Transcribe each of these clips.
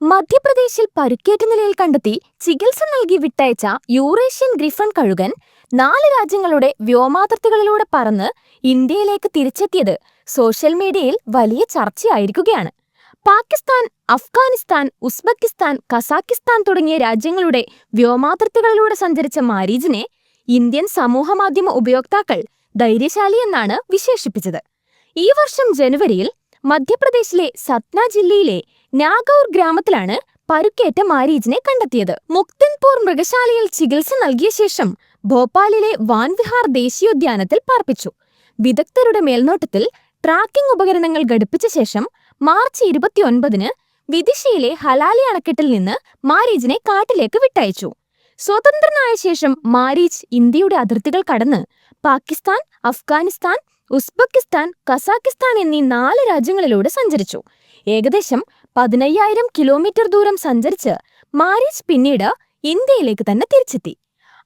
മധ്യപ്രദേശിൽ പരുക്കേറ്റ നിലയിൽ കണ്ടെത്തി ചികിത്സ നൽകി വിട്ടയച്ച യൂറേഷ്യൻ ഗ്രിഫൺ കഴുകൻ നാല് രാജ്യങ്ങളുടെ വ്യോമാതിർത്തികളിലൂടെ പറന്ന് ഇന്ത്യയിലേക്ക് തിരിച്ചെത്തിയത് സോഷ്യൽ മീഡിയയിൽ വലിയ ചർച്ചയായിരിക്കുകയാണ്. പാകിസ്ഥാൻ അഫ്ഗാനിസ്ഥാൻ ഉസ്ബെക്കിസ്ഥാൻ കസാക്കിസ്ഥാൻ തുടങ്ങിയ രാജ്യങ്ങളുടെ വ്യോമാതിർത്തികളിലൂടെ സഞ്ചരിച്ച മാരീജിനെ ഇന്ത്യൻ സമൂഹമാധ്യമ ഉപയോക്താക്കൾ ധൈര്യശാലിയെന്നാണ് വിശേഷിപ്പിച്ചത്. ഈ വർഷം ജനുവരിയിൽ മധ്യപ്രദേശിലെ സത്ന ജില്ലയിലെ നാഗൌർ ഗ്രാമത്തിലാണ് പരുക്കേറ്റ മാരീജിനെ കണ്ടെത്തിയത്. മുക്തൻപൂർ മൃഗശാലയിൽ ചികിത്സ നൽകിയ ശേഷം ഭോപ്പാലിലെ വാൻവിഹാർ ദേശീയോദ്യാനത്തിൽ പാർപ്പിച്ചു. വിദഗ്ധരുടെ മേൽനോട്ടത്തിൽ ട്രാക്കിംഗ് ഉപകരണങ്ങൾ ഘടിപ്പിച്ച ശേഷം മാർച്ച് ഇരുപത്തിയൊൻപതിന് വിദിശയിലെ ഹലാലി അണക്കെട്ടിൽ നിന്ന് മാരീജിനെ കാട്ടിലേക്ക് വിട്ടയച്ചു. സ്വതന്ത്രനായ ശേഷം മാരീജ് ഇന്ത്യയുടെ അതിർത്തികൾ കടന്ന് പാകിസ്ഥാൻ അഫ്ഗാനിസ്ഥാൻ ഉസ്ബെക്കിസ്ഥാൻ കസാക്കിസ്ഥാൻ എന്നീ നാല് രാജ്യങ്ങളിലൂടെ സഞ്ചരിച്ചു. ഏകദേശം പതിനയ്യായിരം കിലോമീറ്റർ ദൂരം സഞ്ചരിച്ച് മാരീജ് പിന്നീട് ഇന്ത്യയിലേക്ക് തന്നെ തിരിച്ചെത്തി.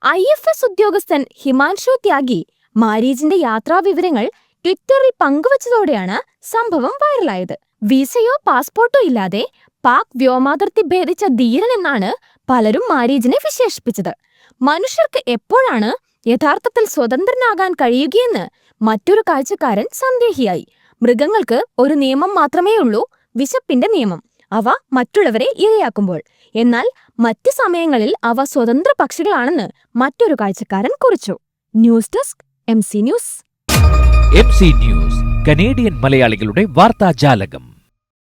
ഐ എഫ് എസ് ഉദ്യോഗസ്ഥൻ ഹിമാൻഷു ത്യാഗി മാരീജിന്റെ യാത്രാവിവരങ്ങൾ ട്വിറ്ററിൽ പങ്കുവച്ചതോടെയാണ് സംഭവം വൈറലായത്. വിസയോ പാസ്പോർട്ടോ ഇല്ലാതെ പാക് വ്യോമാതിർത്തി ഭേദിച്ച ധീരൻ എന്നാണ് പലരും മാരീജിനെ വിശേഷിപ്പിച്ചത്. മനുഷ്യർക്ക് എപ്പോഴാണ് യഥാർത്ഥത്തിൽ സ്വതന്ത്രനാകാൻ കഴിയുകയെന്ന് മറ്റൊരു കാഴ്ചക്കാരൻ സന്ദേഹിയായി. മൃഗങ്ങൾക്ക് ഒരു നിയമം മാത്രമേ ഉള്ളൂ വിശപ്പിന്റെ നിയമം. അവ മറ്റുള്ളവരെ ഇരയാക്കുമ്പോൾ. എന്നാൽ മറ്റ് സമയങ്ങളിൽ അവ സ്വതന്ത്ര പക്ഷികളാണെന്ന് മറ്റൊരു കാഴ്ചക്കാരൻ കുറിച്ചു. News desk M C news. M C news Canadian മലയാളികളുടെ വാർത്താജാലകം.